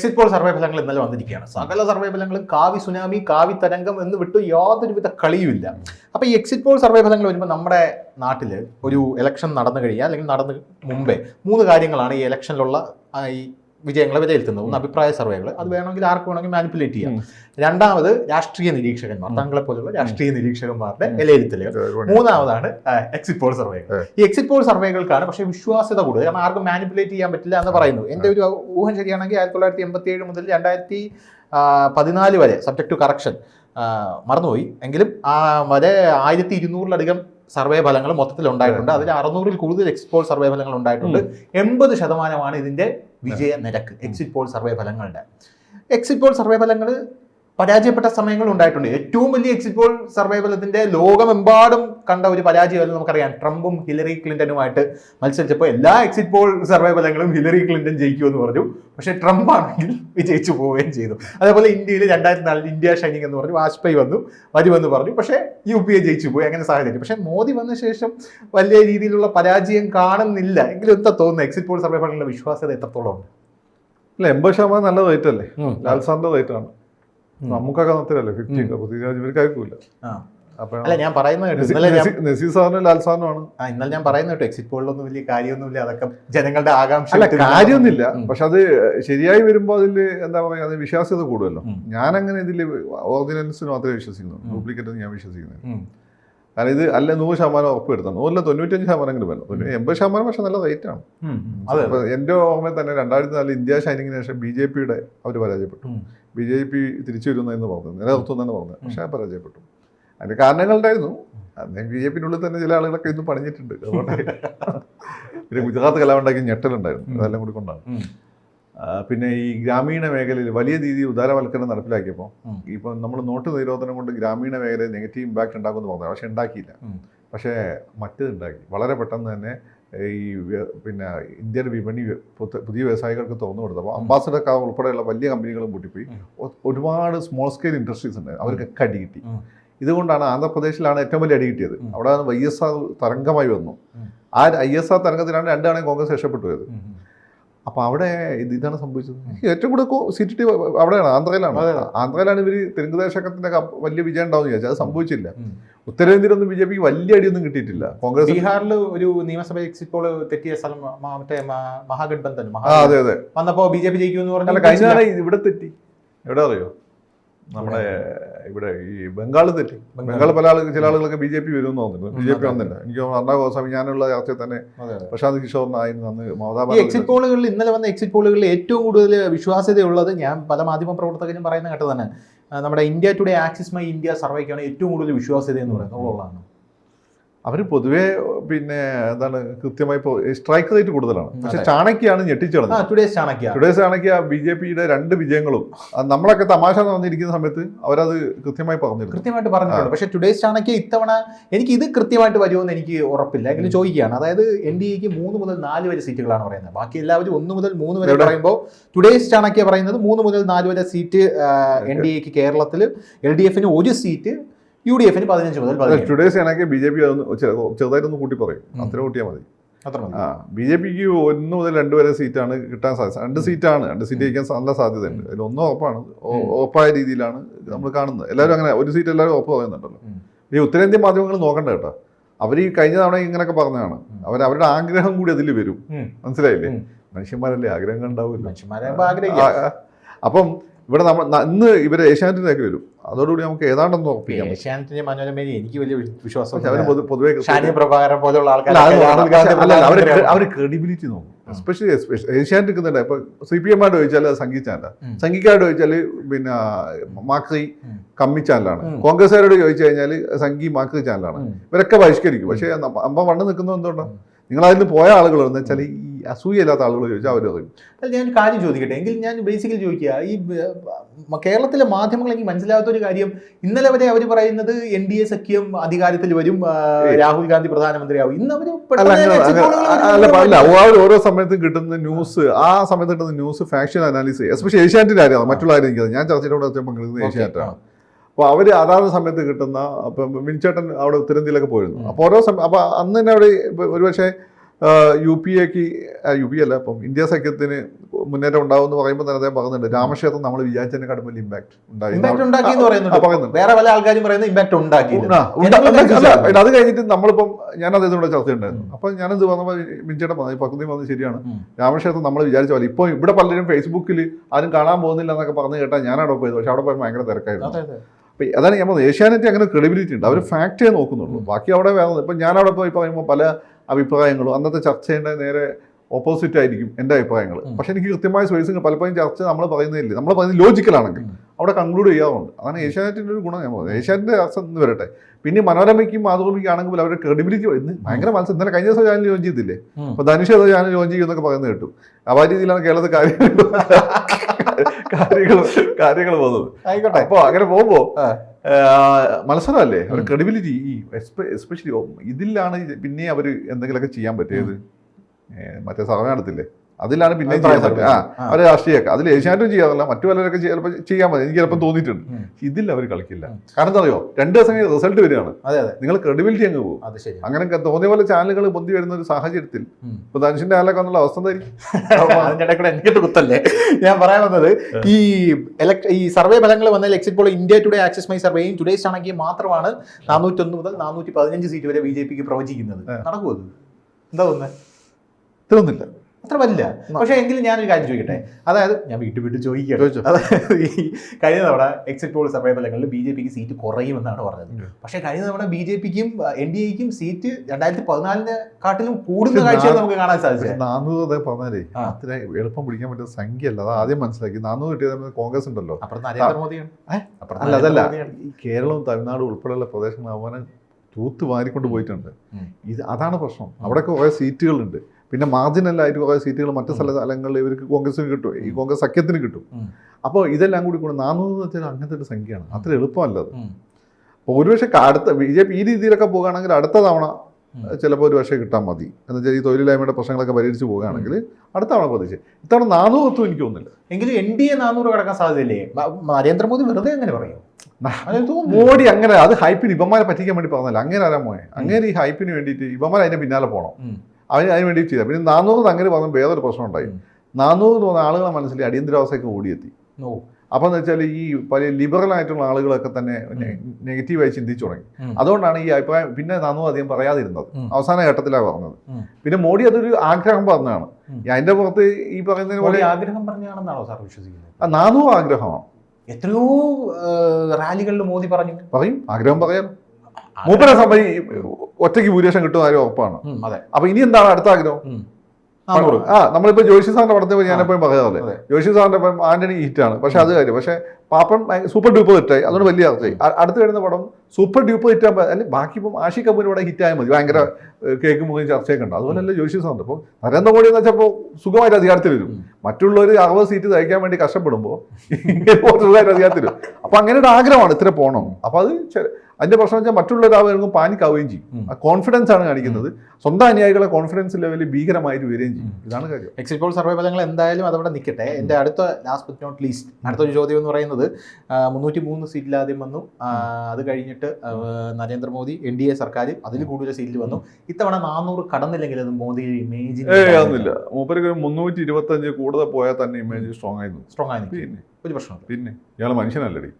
Exit poll survey ഫലങ്ങൾ ഇന്നലെ വന്നിരിക്കുകയാണ്. സകല സർവേ ഫലങ്ങളും കാവി സുനാമി കാവി തരംഗം എന്ന് വിട്ടു യാതൊരുവിധ കളിയുമില്ല. അപ്പൊ ഈ എക്സിറ്റ് പോൾ സർവേ ഫലങ്ങൾ വരുമ്പോൾ നമ്മുടെ നാട്ടിൽ ഒരു ഇലക്ഷൻ നടന്നു കഴിയുക അല്ലെങ്കിൽ നടന്ന് മുമ്പേ മൂന്ന് കാര്യങ്ങളാണ് ഈ ഇലക്ഷനിലുള്ള ഈ വിജയങ്ങളെ വിലയിരുത്തുന്നത് ഒന്ന് അഭിപ്രായ സർവേകൾ അത് വേണമെങ്കിൽ ആർക്ക് വേണമെങ്കിൽ മാനിപ്പുലേറ്റ് ചെയ്യാം. രണ്ടാമത് രാഷ്ട്രീയ നിരീക്ഷകന്മാർ താങ്കളെ പോലുള്ള രാഷ്ട്രീയ നിരീക്ഷകന്മാരുടെ വിലയിരുത്തലുകൾ. മൂന്നാമതാണ് എക്സിറ്റ് പോൾ സർവേകൾ ഈ എക്സിറ്റ് പോൾ സർവേകൾക്കാണ് പക്ഷേ വിശ്വാസ്യത കൂടുതൽ. കാരണം ആർക്കും മാനിപ്പുലേറ്റ് ചെയ്യാൻ പറ്റില്ല എന്ന് പറയുന്നു. എന്റെ ഒരു ഊഹം ശരിയാണെങ്കിൽ ആയിരത്തി തൊള്ളായിരത്തി എൺപത്തി ഏഴ് മുതൽ രണ്ടായിരത്തി പതിനാല് വരെ സബ്ജക്ട് ടു കറക്ഷൻ മറന്നുപോയി. എങ്കിലും ആ വരെ ആയിരത്തി ഇരുന്നൂറിലധികം സർവേ ഫലങ്ങൾ മൊത്തത്തിൽ ഉണ്ടായിട്ടുണ്ട് അതിൽ അറുന്നൂറിൽ കൂടുതൽ എക്സിറ്റ് പോൾ സർവേ ഫലങ്ങൾ ഉണ്ടായിട്ടുണ്ട്. എൺപത് ശതമാനമാണ് ഇതിന്റെ വിജയ നിരക്ക്. എക്സിറ്റ് പോൾ സർവേ ഫലങ്ങളുടെ. എക്സിറ്റ് പോൾ സർവേ ഫലങ്ങൾ പരാജയപ്പെട്ട സമയങ്ങൾ ഉണ്ടായിട്ടുണ്ട്. ഏറ്റവും വലിയ എക്സിറ്റ് പോൾ സർവൈവലത്തിന്റെ ലോകമെമ്പാടും കണ്ട ഒരു പരാജയമല്ല നമുക്കറിയാം. ട്രംപും ഹിലറി ക്ലിന്റനുമായിട്ട് മത്സരിച്ചപ്പോൾ എല്ലാ എക്സിറ്റ് പോൾ സർവൈവലങ്ങളും ഹിലറി ക്ലിന്റൺ ജയിക്കുമെന്ന് പറഞ്ഞു. പക്ഷേ ട്രംപ് ആണെങ്കിൽ വിജയിച്ചു പോവുകയും ചെയ്തു. അതേപോലെ ഇന്ത്യയിൽ രണ്ടായിരത്തി നാലിൽ ഇന്ത്യ ഷൈനിങ് എന്ന് പറഞ്ഞു വാജ്പേയി വന്നു വരുമെന്ന് പറഞ്ഞു. പക്ഷേ യു പി എ ജയിച്ചു പോയി അങ്ങനെ സാഹചര്യം പക്ഷേ മോദി വന്ന ശേഷം വലിയ രീതിയിലുള്ള പരാജയം കാണുന്നില്ല. എങ്കിലും എന്താ തോന്നുന്നു എക്സിറ്റ് പോൾ സർവൈവലിന്റെ വിശ്വാസ്യത എത്രത്തോളം ഉണ്ട്? അല്ല എൺപത് ശതമാനം നല്ല റേറ്റ് അല്ലേ? ഉം. ലാൽ സാറിന്റെ റേറ്റ് ആണ്. നമുക്കൊക്കെ അത്രയല്ലേ ഫിഫ്റ്റി പൃഥ്വിരാജ് ഇവർക്ക് അയക്കൂല ആ. അപ്പൊ അല്ല ഞാൻ പറയുന്നത് കേട്ടു. ഇന്നലെ ഞാൻ നസീ- നസീർ സാറിനും ലാൽ ആ ഇന്നലെ ഞാൻ പറയുന്നത് കേട്ടോ. എക്സിറ്റ് പോളിലൊന്നും വലിയ കാര്യമൊന്നുമില്ല. അതൊക്കെ ജനങ്ങളുടെ ആകാംക്ഷ അല്ല കാര്യമൊന്നുമില്ല. പക്ഷെ അത് ശരിയായി വരുമ്പോൾ അതിൽ എന്താ പറയുക അത് വിശ്വാസ്യത കൂടുമല്ലോ. ഉം. ഞാൻ അങ്ങനെ ഇതിൽ ഓർഡിനൻസിന് മാത്രമേ വിശ്വസിക്കുന്നു. ഡ്യൂപ്ലിക്കേറ്റ് ഞാൻ വിശ്വസിക്കുന്നില്ല. ഉം. കാരണം ഇത് അല്ല നൂറ് ശതമാനം ഉറപ്പ് വരുത്തണം നൂറിൽ തൊണ്ണൂറ്റഞ്ച് ശതമാനം വേണം തൊണ്ണൂറ്റി എൺപത് ശതമാനം പക്ഷെ നല്ല റേറ്റ് ആണ്. ഉം. അതെ എന്റെ ഓർമ്മയിൽ തന്നെ രണ്ടായിരത്തി നാലിൽ ഇന്ത്യ ഷൈനിങ്ങിന് ശേഷം ബി ജെ പിയുടെ അവർ പരാജയപ്പെട്ടു. ബി ജെ പി തിരിച്ചു വരുന്നതെന്ന് പറഞ്ഞു നിലനിർത്തും തന്നെ പറഞ്ഞു പക്ഷെ പരാജയപ്പെട്ടു. അതിന്റെ കാരണങ്ങളുണ്ടായിരുന്നു. അന്നേ ബി ജെ പിന്നുള്ളിൽ തന്നെ ചില ആളുകളൊക്കെ ഇന്ന് പണിഞ്ഞിട്ടുണ്ട്. അതുകൊണ്ട് പിന്നെ ഗുജറാത്ത് കലാമുണ്ടാക്കി ഞെട്ടലുണ്ടായിരുന്നു. അതെല്ലാം കൂടി കൊണ്ടാണ്. പിന്നെ ഈ ഗ്രാമീണ മേഖലയിൽ വലിയ രീതിയിൽ ഉദാരവൽക്കരണം നടപ്പിലാക്കിയപ്പോൾ. ഇപ്പം നമ്മൾ നോട്ട് നിരോധനം കൊണ്ട് ഗ്രാമീണ മേഖലയിൽ നെഗറ്റീവ് ഇമ്പാക്റ്റ് ഉണ്ടാക്കുമെന്ന് പറഞ്ഞു. പക്ഷെ ഉണ്ടാക്കിയില്ല. പക്ഷേ മറ്റേത് ഉണ്ടാക്കി. വളരെ പെട്ടെന്ന് തന്നെ ഈ പിന്നെ ഇന്ത്യൻ വിപണി പുതിയ വ്യവസായികൾക്ക് തുറന്നു കൊടുത്തപ്പോൾ അംബാസഡർ കാർ ഉൾപ്പെടെയുള്ള വലിയ കമ്പനികളും പൂട്ടിപ്പോയി. ഒരുപാട് സ്മോൾ സ്കെയിൽ ഇൻഡസ്ട്രീസ് ഉണ്ട്. അവർക്കൊക്കെ അടി കിട്ടി. ഇതുകൊണ്ടാണ് ആന്ധ്രാപ്രദേശിലാണ് ഏറ്റവും വലിയ അടി കിട്ടിയത്. അവിടെ വൈ എസ് ആർ തരംഗമായി വന്നു. ആ ഐ എസ് ആർ തരംഗത്തിലാണ് രണ്ടാണെങ്കിൽ കോൺഗ്രസ് രക്ഷപ്പെട്ടു പോയത്. അപ്പോൾ അവിടെ ഇത് ഇതാണ് സംഭവിച്ചത്. ഏറ്റവും കൂടുതൽ സിറ്റി ടി അവിടെയാണ് ആന്ധ്രയിലാണ്. ആന്ധ്രയിലാണ് ഇവർ തെലുങ്ക് ദേശത്തിന്റെ വലിയ വിജയം ഉണ്ടാവും വിചാരിച്ചത് അത് സംഭവിച്ചില്ല. ഉത്തരേന്ത്യയിലൊന്നും ബി ജെ പിക്ക് വലിയ അടിയൊന്നും കിട്ടിയിട്ടില്ല. കോൺഗ്രസ് ബീഹാറിൽ ഒരു നിയമസഭ എക്സിറ്റ് പോൾ തെറ്റിയ സ്ഥലം മറ്റേ മഹാഗഡ്ബന്ധൻ മഹാ അതെ അതെ. വന്നപ്പോൾ ബി ജെ പി ജയിക്കുമെന്ന് അല്ല പറഞ്ഞു കഴിഞ്ഞ ഇവിടെ തെറ്റി. എവിടെ അറിയോ? നമ്മുടെ ഇവിടെ ഈ ബംഗാൾ തെറ്റി. ബംഗാൾ പല ആളുകൾ ചില ആളുകളൊക്കെ ബി ജെ പി വരും തോന്നുന്നു. ബി ജെ പി വന്നില്ല. എനിക്ക് അണ്ണാ ഗോസ്വാമി ഞാനുള്ള ചർച്ചയിൽ തന്നെ. പ്രശാന്ത് കിഷോറിനായിരുന്നു അന്ന് മമതാ എക്സിറ്റ് പോളുകളിൽ ഇന്നലെ വന്ന എക്സിറ്റ് പോളുകളിൽ ഏറ്റവും കൂടുതൽ വിശ്വാസ്യതയുള്ളത് ഞാൻ പല മാധ്യമ പ്രവർത്തകരും പറയുന്ന കേട്ടതാണ് നമ്മുടെ India Today Axis My India സർവേക്കാണ് ഏറ്റവും കൂടുതൽ വിശ്വാസ്യത എന്ന് പറയുന്നത്. ഉള്ളതാണ്. അവർ പൊതുവേ പിന്നെ എന്താണ് കൃത്യമായി സ്ട്രൈക്ക് റേറ്റ് കൂടുതലാണ്. പക്ഷെ. ചാണക്യാണ് ആ ഞെട്ടിച്ചടഞ്ഞത് Today's Chanakya. Today's Chanakya B J പിയുടെ രണ്ട് വിജയങ്ങളും. നമ്മളൊക്കെ തമാശ നടന്നിരിക്കുന്ന സമയത്ത് അവരത് കൃത്യമായി പറഞ്ഞു കൃത്യമായിട്ട് പറഞ്ഞിട്ടുണ്ട്. പക്ഷെ ടുഡേസ് ചാണക്യ ഇത്തവണ എനിക്ക് ഇത് കൃത്യമായിട്ട് വരുമെന്ന് എനിക്ക് ഉറപ്പില്ല. എങ്കിലും ചോദിക്കുകയാണ്. അതായത് എൻ ഡി എക്ക് മൂന്ന് മുതൽ നാല് വരെ സീറ്റുകളാണ് പറയുന്നത്. ബാക്കി എല്ലാവരും ഒന്ന് മുതൽ മൂന്ന് വരെ പറയുമ്പോൾ ടുഡേസ് ചാണക്യ പറയുന്നത് മൂന്ന് മുതൽ നാല് വരെ സീറ്റ് എൻ ഡി എക്ക് കേരളത്തിൽ എൽ ഡി എഫിന് ഒരു സീറ്റ് യു ഡി എഫിന് പതിനഞ്ച് മുതൽ ടുഡേസ് ആണെങ്കിൽ ബി ജെ പി ചെറുതായിട്ടൊന്ന് കൂട്ടി പറയും അത്ര കൂട്ടിയാൽ മതി. ആ ബി ജെ പിക്ക് ഒന്ന് മുതൽ രണ്ട് വരെ സീറ്റാണ് കിട്ടാൻ സാധ്യത. രണ്ട് സീറ്റാണ്. രണ്ട് സീറ്റ് ജയിക്കാൻ നല്ല സാധ്യതയുണ്ട്. അതിൽ ഒന്നും ഉറപ്പാണ്. ഓപ്പായ ഉറപ്പായ രീതിയിലാണ് നമ്മൾ കാണുന്നത്. എല്ലാവരും അങ്ങനെ ഒരു സീറ്റ് എല്ലാവരും ഉറപ്പ് പറയുന്നുണ്ടല്ലോ. ഈ ഉത്തരേന്ത്യൻ മാധ്യമങ്ങൾ നോക്കണ്ട കേട്ടോ. അവർ ഈ കഴിഞ്ഞ തവണ ഇങ്ങനെയൊക്കെ പറഞ്ഞതാണ്. അവർ അവരുടെ ആഗ്രഹം കൂടി അതിൽ വരും. മനസ്സിലായില്ലേ. മനുഷ്യന്മാരല്ലേ ആഗ്രഹം ഉണ്ടാവില്ല അപ്പം ഇവിടെ നമ്മൾ ഇന്ന് ഇവർ ഏഷ്യാനെറ്റിനൊക്കെ വരും. അതോടുകൂടി നമുക്ക് ഏതാണ്ടെന്ന് ഉറപ്പിക്കാം. ഏഷ്യാനെറ്റിന്റെ മനോരമയിൽ എനിക്ക് വലിയ വിശ്വാസം പൊതുവെ പ്രഭാകരൻ പോലെയുള്ള ആൾക്കാർ അവർ ക്രെഡിബിലിറ്റി നോക്കും. എസ്പെഷ്യലി ഏഷ്യാനെറ്റ് നിൽക്കുന്നുണ്ട് ഇപ്പൊ സി പി എം ആയിട്ട് ചോദിച്ചാൽ സംഗീത് ചാനലാണ്. ചോദിച്ചാൽ പിന്നെ മാക്രി ഉം. കമ്മി ചാനലാണ്. കോൺഗ്രസ്സുകാരോട് ചോദിച്ചു കഴിഞ്ഞാൽ സംഗി മാക്രി ചാനലാണ്. ഇവരൊക്കെ ബഹിഷ്കരിക്കും പക്ഷേ അമ്പ വണ്ണം നിൽക്കുന്നത് എന്തുകൊണ്ടാണ് നിങ്ങൾ അതിൽ പോയ ആളുകൾ എന്ന് വെച്ചാൽ ഈ അസൂയല്ലാത്ത ആളുകൾ ചോദിച്ചാൽ അവർ പറയും. അല്ല, ഞാൻ കാര്യം ചോദിക്കട്ടെ? എങ്കിൽ ഞാൻ ബേസിക്കലി ചോദിക്കുക ഈ കേരളത്തിലെ മാധ്യമങ്ങൾ എനിക്ക് മനസ്സിലാകാത്ത ഒരു കാര്യം ഇന്നലെ വരെ അവർ പറയുന്നത് എൻ ഡി എ സഖ്യം അധികാരത്തിൽ വരും രാഹുൽ ഗാന്ധി പ്രധാനമന്ത്രിയാവും. ഇന്ന് അവർ അല്ല ഓരോ സമയത്തും കിട്ടുന്ന ന്യൂസ് ആ സമയത്ത് കിട്ടുന്ന ന്യൂസ് ഫാക്ഷൻ അനാലിസിസ് എസ്പെഷ്യലി ഏഷ്യാനെറ്റിന്റെ കാര്യമാണ്. മറ്റുള്ള കാര്യം എനിക്കത് ഞാൻ ചർച്ചയിലൂടെ പങ്കെടുക്കുന്നത് ഏഷ്യാനെറ്റാണ്. അപ്പോൾ അവർ അതാത് സമയത്ത് കിട്ടുന്ന അപ്പം വിൻചേട്ടൻ അവിടെ ഉത്തരേന്ത്യയിലൊക്കെ പോയിരുന്നു. അപ്പോൾ ഓരോ സമയം അപ്പോൾ അന്ന് തന്നെ അവിടെ ഒരുപക്ഷെ യു പി എക്ക് യു പി അല്ല അപ്പം ഇന്ത്യ സഖ്യത്തിന് മുന്നേറ്റം ഉണ്ടാവും എന്ന് പറയുമ്പോൾ തന്നെ അദ്ദേഹം പറയുന്നുണ്ട് രാമക്ഷേത്രം നമ്മൾ വിചാരിച്ചതിനെക്കാട്ടും വലിയ ഇമ്പാക്ട് ഉണ്ടായി. വേറെ പല ആൾക്കാരും പറയുന്നത് ഇമ്പാക്ട് ഉണ്ടാക്കി. അത് കഴിഞ്ഞിട്ട് നമ്മളിപ്പം ഞാൻ അദ്ദേഹത്തിനോട് ചർച്ച ഉണ്ടായിരുന്നു അപ്പൊ ഞാനത് പറഞ്ഞപ്പോൾ മിഞ്ചേട്ടൻ പറഞ്ഞു പകുതി പറഞ്ഞത് ശരിയാണ്. രാമക്ഷേത്രം നമ്മൾ വിചാരിച്ച പോലെ ഇപ്പോൾ ഇവിടെ പലരും ഫേസ്ബുക്കിൽ ആരും കാണാൻ പോകുന്നില്ല എന്നൊക്കെ പറഞ്ഞു കേട്ടാൽ ഞാൻ അവിടെ പോയത്. പക്ഷെ അവിടെ പോയി ഭയങ്കര തിരക്കായിരുന്നു. അപ്പൊ അതാണ് ഞാൻ പറഞ്ഞത്. ഏഷ്യാനെറ്റ് അങ്ങനെ ക്രെഡിബിലിറ്റി ഉണ്ട്. അവർ ഫാക്റ്റേ നോക്കുന്നുള്ളൂ. ബാക്കി അവിടെ വേറെ ഇപ്പം ഞാൻ അവിടെ പോയി പറയുമ്പോൾ പല അഭിപ്രായങ്ങളും അന്നത്തെ ചർച്ചയുടെ നേരെ ഓപ്പോസിറ്റ് ആയിരിക്കും എന്റെ അഭിപ്രായങ്ങൾ. പക്ഷെ എനിക്ക് കൃത്യമായ സ്പേസിങ് പലപ്പോഴും ചർച്ച നമ്മൾ പറയുന്നില്ല നമ്മൾ പറയുന്നത് ലോജിക്കലാണെങ്കിൽ. അവിടെ കൺക്ലൂഡ് ചെയ്യാറുണ്ട്. അതാണ് ഏഷ്യാനെറ്റിന്റെ ഒരു ഗുണം ഞാൻ പറയുന്നത്. ഏഷ്യാനെറ്റിന്റെ അർത്ഥം എന്ന് വരട്ടെ. പിന്നെ മനോരമയ്ക്കും മാതൃഭൂമിക്കും ആണെങ്കിൽ അവരുടെ ക്രെഡിബിലിറ്റി ഇന്ന് ഭയങ്കര മത്സരം ഇന്നലെ കഴിഞ്ഞ ദിവസം ഞാൻ ലോഞ്ച് ചെയ്തില്ലേ? അപ്പോൾ അപ്പൊ ധനുഷ് അത് ചാനൽ ലോഞ്ച് ചെയ്യുമെന്നൊക്കെ പറയുന്നത് കേട്ടു. അപ്പൊ ആ രീതിയിലാണ് കേരളത്തിൽ കാര്യങ്ങൾ കാര്യങ്ങൾ കാര്യങ്ങൾ പോകുന്നത്. ആയിക്കോട്ടെ. അപ്പോൾ അങ്ങനെ പോകുമ്പോ ആ. ആ, മത്സരമല്ലേ? അവർ. ക്രെഡിബിലിറ്റി ഈ എസ്പെഷ്യലി ഇതിലാണ് ഇത് പിന്നെ അവർ എന്തെങ്കിലുമൊക്കെ ചെയ്യാൻ പറ്റിയത്? മറ്റേ സർവേ നടത്തില്ലേ? അതിലാണ് പിന്നെ ചെയ്യാൻ പറ്റുക ആ. അവർ രാഷ്ട്രീയമൊക്കെ. അതിൽ ഏഷ്യാനെറ്റും ചെയ്യാറില്ല മറ്റു പലരൊക്കെ ചിലപ്പോൾ ചെയ്യാൻ മതി. എനിക്ക് ചിലപ്പോൾ തോന്നിയിട്ടുണ്ട്. ഇതിൽ അവർ കളിക്കില്ല. കാരണം എന്താ അറിയോ രണ്ട് ദിവസം കഴിഞ്ഞ് റിസൾട്ട് വരികയാണ്. അതെ അതെ. നിങ്ങൾ ക്രെഡിബിലിറ്റി അങ്ങ് പോകും അങ്ങനെ തോന്നിയ പോലെ ചാനലുകൾ പൊന്തി വരുന്ന ഒരു സാഹചര്യത്തിൽ. ഇപ്പൊ ധനുഷിന്റെ ആലൊക്കെ എന്നുള്ള അവസ്ഥ എന്തായിരിക്കും കുത്തല്ലേ? ഞാൻ പറയാൻ വന്നത് ഈ ഈ സർവേ ഫലങ്ങൾ വന്നാൽ exit poll India Today Axis My സർവേയും Today's ആണെങ്കിൽ മാത്രമാണ് നാനൂറ്റൊന്ന് മുതൽ നാനൂറ്റി പതിനഞ്ച് സീറ്റ് വരെ ബി ജെ പിക്ക് പ്രവചിക്കുന്നത്. നടക്കുമോ എന്താ തോന്നുന്നത് ഇതൊന്നുമില്ല. അത്ര വലിയ പക്ഷേ എങ്കിലും ഞാനൊരു കാര്യം ചോദിക്കട്ടെ? അതായത് ഞാൻ വീട്ടിൽ വീട്ടിൽ ചോദിച്ചോ. അതായത് ഈ കഴിഞ്ഞ തവണ എക്സിറ്റ് പോൾ സർവേ ഫലങ്ങളിൽ ബി ജെ പിക്ക് സീറ്റ് കുറയുമെന്നാണ് പറഞ്ഞത്. പക്ഷെ കഴിഞ്ഞ തവണ ബി ജെ പിക്കും എൻ ഡി എക്കും സീറ്റ് രണ്ടായിരത്തി പതിനാലിനെ കാട്ടിലും കൂടുന്ന കാഴ്ച നമുക്ക് കാണാൻ സാധിച്ചത് നാനൂറ് അതേ പറഞ്ഞാലേ ആ. അത്ര എളുപ്പം പിടിക്കാൻ പറ്റുന്ന സംഖ്യ അല്ല അത് ആദ്യം മനസ്സിലാക്കി. നാനൂറ് കിട്ടിയത് കോൺഗ്രസ് ഉണ്ടല്ലോ. അപ്പുറത്ത് നരേന്ദ്രമോദിയാണ് അല്ല അതല്ല. കേരളവും തമിഴ്നാടും ഉൾപ്പെടെയുള്ള പ്രദേശങ്ങൾ അവനെ തൂത്ത് വാരിക്കൊണ്ട് പോയിട്ടുണ്ട്. ഇത് അതാണ് പ്രശ്നം. അവിടെയൊക്കെ കുറേ സീറ്റുകളുണ്ട് പിന്നെ മാർജിനലായിട്ട് കുറേ സീറ്റുകൾ മറ്റു സ്ഥല സ്ഥലങ്ങളിൽ ഇവർക്ക് കോൺഗ്രസിന് കിട്ടും. ഈ കോൺഗ്രസ് സഖ്യത്തിന് കിട്ടും. അപ്പോൾ ഇതെല്ലാം കൂടി കൂടെ നാനൂറ് എന്ന് വെച്ചാൽ അങ്ങനത്തെ ഒരു സംഖ്യയാണ്. അത്ര എളുപ്പമല്ല അത്. അപ്പോൾ ഒരുപക്ഷെ അടുത്ത ബി ജെ പി ഈ രീതിയിലൊക്കെ പോകുകയാണെങ്കിൽ അടുത്ത തവണ ചിലപ്പോൾ ഒരു പക്ഷേ കിട്ടാൻ മതി. എന്ന് വെച്ചാൽ ഈ തൊഴിലില്ലായ്മയുടെ പ്രശ്നങ്ങളൊക്കെ പരിഹരിച്ച് പോകുകയാണെങ്കിൽ അടുത്ത തവണ പ്രതീക്ഷ. ഇത്തവണ നാനൂറ് എത്തും എനിക്ക് തോന്നുന്നില്ല. എങ്കിലും എൻ ഡി എ നാനൂറ് കടക്കാൻ സാധ്യതയില്ലേ? നരേന്ദ്രമോദി വെറുതെ അങ്ങനെ പറയും? മോഡി അങ്ങനെ അത് ഹൈപ്പിന് ഇവന്മാരെ പറ്റിക്കാൻ വേണ്ടി പറഞ്ഞല്ല അങ്ങനെ ആരാ മോയെ? അങ്ങനെ ഈ ഹൈപ്പിന് വേണ്ടിയിട്ട് ഇവന്മാർ അതിന്റെ പിന്നാലെ പോകണം. അവന് അതിന് വേണ്ടി ചെയ്താൽ പിന്നെ നാനൂറ് അങ്ങനെ പറഞ്ഞ വേറൊരു പ്രശ്നം ഉണ്ടായി. നാനൂറ് എന്ന് പറഞ്ഞ ആളുകളെ മനസ്സിൽ അടിയന്തരാവസ്ഥയൊക്കെ ഓടിയെത്തി. ഓ. അപ്പം എന്ന് വെച്ചാൽ ഈ പല ലിബറൽ ആയിട്ടുള്ള ആളുകളൊക്കെ തന്നെ നെഗറ്റീവായി ചിന്തിച്ചു തുടങ്ങി. അതുകൊണ്ടാണ് ഈ അഭിപ്രായം പിന്നെ നാനൂറ് അധികം പറയാതിരുന്നത്. അവസാന ഘട്ടത്തിലാണ് പറഞ്ഞത്. പിന്നെ മോഡി അതൊരു ആഗ്രഹം പറഞ്ഞതാണ്. അതിന്റെ പുറത്ത് ഈ പറയുന്നതിന് പോലെ ആഗ്രഹം പറഞ്ഞാണെന്നാണോ സാർ വിശ്വസിക്കുന്നത്? ആ നാനൂറ് ആഗ്രഹമാണ്. എത്രയോ റാലികളിൽ മോദി പറഞ്ഞു. പറയും ആഗ്രഹം പറയാം. മൂപ്പരെ സമയം ഒറ്റയ്ക്ക് ഭൂരിപക്ഷം കിട്ടുന്ന കാര്യം ഉറപ്പാണ്. അപ്പൊ ഇനി എന്താണ് അടുത്ത ആഗ്രഹം? ആ നമ്മളിപ്പോ ജോഷി സാറിന്റെ ഞാൻ ഞാനെപ്പോഴും പറയാറില്ലേ. ജോഷി സാറിന്റെ ആന്റണി ഹിറ്റ് ആണ് പക്ഷെ അത് കാര്യം. പക്ഷെ പാപ്പൻ സൂപ്പർ ഡ്യൂപ്പർ ഹിറ്റായി. അതുകൊണ്ട് വലിയ ചർച്ചയായി അടുത്ത് വരുന്ന പടം സൂപ്പർ ഡ്യൂപ്പർ ഹിറ്റാൻ അല്ലെങ്കിൽ ബാക്കി ഇപ്പം ആഷി കപൂർ ഇവിടെ ഹിറ്റായാൽ മതി. ഭയങ്കര കേക്ക് മുഖം ചർച്ചയൊക്കെ ഉണ്ട്. അതുപോലല്ലേ ജോഷി അപ്പോൾ നരേന്ദ്ര നരേന്ദ്രമോദി എന്ന് വെച്ചപ്പോൾ സുഖമായിട്ട് അധികാരത്തിൽ വരും. മറ്റുള്ളവർ അറുപത് സീറ്റ് തയ്ക്കാൻ വേണ്ടി കഷ്ടപ്പെടുമ്പോൾ സുഖമായിട്ട് അധികാരത്തിൽ വരും. അപ്പൊ അങ്ങനെ ഒരു ആഗ്രഹമാണ് ഇത്ര പോകണം അപ്പോൾ അത് അതിന്റെ അതിന്റെ പ്രശ്നം വെച്ചാൽ മറ്റുള്ളവരാവുകയും പാനിക്കാവുകയും ചെയ്യും. ആ കോൺഫിഡൻസ് ആണ് കാണിക്കുന്നത്. സ്വന്തം അനുയായികളെ കോൺഫിഡൻസ് ലെവലിൽ ഭീകരമായിട്ട് വരികയും ചെയ്യും. ഇതാണ് കാര്യം. എക്സിറ്റ് പോൾ സർവേ ഫലങ്ങൾ എന്തായാലും അതവിടെ നിൽക്കട്ടെ. എന്റെ അടുത്ത ലാസ്റ്റ് ബട്ട് നോട്ട് ലീസ്റ്റ് അടുത്തൊരു ചോദ്യം എന്ന് പറയുന്നത് മുന്നൂറ്റി മൂന്ന് സീറ്റിൽ ആദ്യം വന്നു. അത് കഴിഞ്ഞിട്ട് നരേന്ദ്രമോദി എൻ ഡി എ സർക്കാർ അതിൽ കൂടുതൽ സീറ്റിൽ വന്നു. ഇത്തവണ നാനൂറ് കടന്നില്ലെങ്കിൽ അത് മോദി ഇമേജ് ഇല്ല മൂപ്പർക്ക് മുന്നൂറ്റി ഇരുപത്തി അഞ്ച് കൂടുതൽ പോയാൽ തന്നെ ഇമേജ് സ്ട്രോങ് ആയിരുന്നു സ്ട്രോങ് ആയിരുന്നു പിന്നെ. ഒരു പ്രശ്നം പിന്നെ. ഇയാൾ മനുഷ്യനല്ലടി.